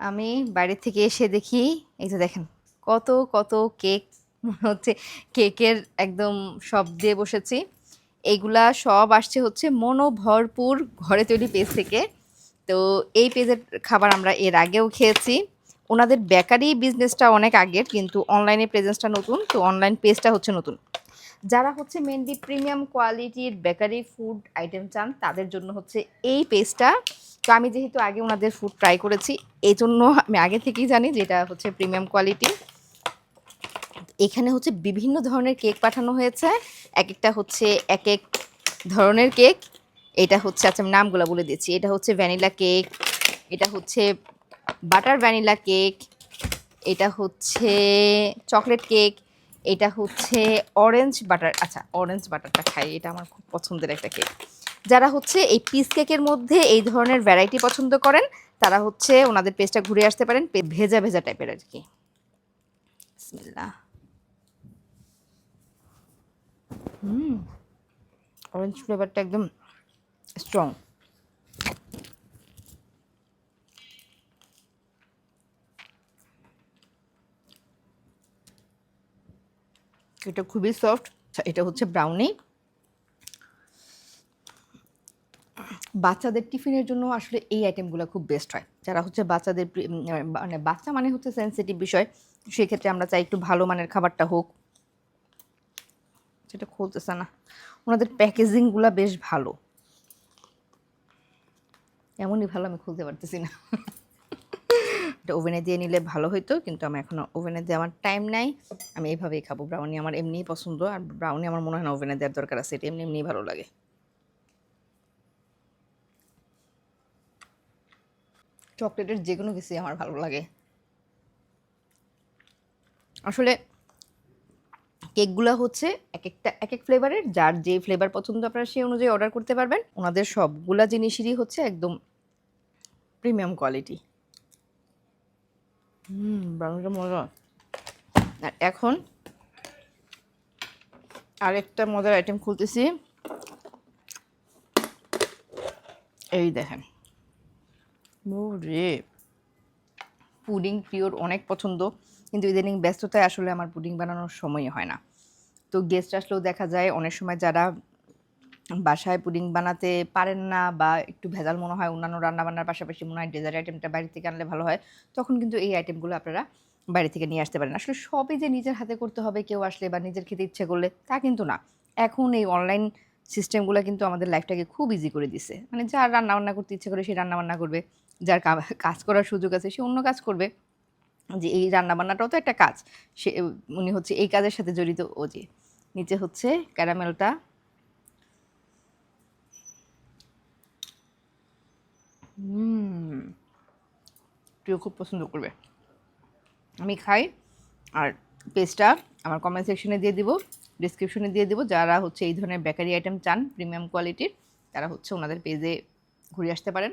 আমি বাইরে থেকে এসে দেখি, এই যে দেখেন, কত কত কেক, মনে হচ্ছে কেকের একদম সব দিয়ে বসেছি। এইগুলা সব আসছে হচ্ছে মনো ভরপুর ঘরে তৈরি পেজ থেকে। তো এই পেজের খাবার আমরা এর আগেও খেয়েছি। ওনাদের বেকারি বিজনেসটা অনেক আগের, কিন্তু অনলাইনে প্রেজেন্সটা নতুন, তো অনলাইন পেজটা হচ্ছে নতুন। যারা হচ্ছে মেনলি প্রিমিয়াম কোয়ালিটির বেকারি ফুড আইটেম চান, তাদের জন্য হচ্ছে এই পেস্টটা তো আমি যেহেতু আগে ওনাদের ফুড ট্রাই করেছি এই জন্য আমি আগে থেকেই জানি যে এটা হচ্ছে প্রিমিয়াম কোয়ালিটি এখানে হচ্ছে বিভিন্ন ধরনের কেক পাঠানো হয়েছে। এক একটা হচ্ছে এক এক ধরনের কেক এটা হচ্ছে আচ্ছা আমি নামগুলো বলে দিচ্ছি। এটা হচ্ছে ভ্যানিলা কেক এটা হচ্ছে বাটার ভ্যানিলা কেক এটা হচ্ছে চকলেট কেক এটা হচ্ছে অরেঞ্জ বাটার আচ্ছা অরেঞ্জ বাটারটা খাই, এটা আমার খুব পছন্দের একটা কেক যারা হচ্ছে এই পিস কেকের মধ্যে এই ধরনের ভ্যারাইটি পছন্দ করেন, তারা হচ্ছে ওনাদের পেজটা ঘুরে আসতে পারেন ভেজা ভেজা টাইপের আর কি। অরেঞ্জ ফ্লেভারটা একদম স্ট্রং এটা খুবই সফট এটা হচ্ছে ব্রাউনি বাচ্চাদের টিফিনের জন্য আসলে এই আইটেমগুলো খুব বেস্ট হয়। যারা হচ্ছে বাচ্চাদের মানে বাচ্চা মানে হচ্ছে সেন্সিটিভ বিষয়, সেক্ষেত্রে আমরা চাই একটু ভালো মানের খাবারটা হোক। সেটা খুলতেছে না। ওনাদের প্যাকেজিংগুলো বেশ ভালো। এমনই ভালো আমি খুলতে পারতেছি না। এটা ওভেনে দিয়ে নিলে ভালো হইতো, কিন্তু আমি এখনও ওভেনে দিয়ে আমার টাইম নাই। আমি এইভাবেই খাব। ব্রাউনি আমার এমনিই পছন্দ, আর ব্রাউনি আমার মনে হয় না ওভেনে দেওয়ার দরকার আছে, এটা এমনি এমনিই ভালো লাগে। চকলেটের যে কোনো কিছুই আমার ভালো লাগে। আসলে কেকগুলো হচ্ছে এক একটা, এক এক ফ্লেভারের যার যে ফ্লেভার পছন্দ আপনারা সেই অনুযায়ী অর্ডার করতে পারবেন। ওনাদের সবগুলা জিনিসেরই হচ্ছে একদম প্রিমিয়াম কোয়ালিটি হুম ব্রাউনিটা মজা। আর এখন আরেকটা মজার আইটেম খুলতেছি। এই দেখেন। রে পুডিং পিওর অনেক পছন্দ, কিন্তু ইদানিং ব্যস্ততায় আসলে আমার পুডিং বানানোর সময় হয় না। তো গেস্ট আসলেও দেখা যায়, অনেক সময় যারা বাসায় পুডিং বানাতে পারেন না বা একটু ভেজাল মনে হয়, অন্যান্য রান্নাবান্নার পাশাপাশি মনে হয় ডেজার্ট আইটেমটা বাইরে থেকে আনলে ভালো হয়, তখন কিন্তু এই আইটেমগুলো আপনারা বাইরে থেকে নিয়ে আসতে পারেন। আসলে সবই যে নিজের হাতে করতে হবে, কেউ আসলে বা নিজের খেতে ইচ্ছে করলে তা কিন্তু না। এখন এই অনলাইন সিস্টেমগুলো কিন্তু আমাদের লাইফটাকে খুব ইজি করে দিছে। মানে যার রান্নাবান্না করতে ইচ্ছে করে সে রান্নাবান্না করবে, যার কাজ করার সুযোগ আছে সে অন্য কাজ করবে। যে এই রান্নাবান্নাটাও তো একটা কাজ, সে উনি হচ্ছে এই কাজের সাথে জড়িত ও যে। নিচে হচ্ছে ক্যারামেলটা প্রিয় খুব পছন্দ করবে। আমি খাই, আর পেজটা আমার কমেন্ট সেকশনে দিয়ে দিব ডিসক্রিপশনে দিয়ে দিব। যারা হচ্ছে এই ধরনের বেকারি আইটেম চান প্রিমিয়াম কোয়ালিটির তারা হচ্ছে ওনাদের পেজে ঘুরে আসতে পারেন।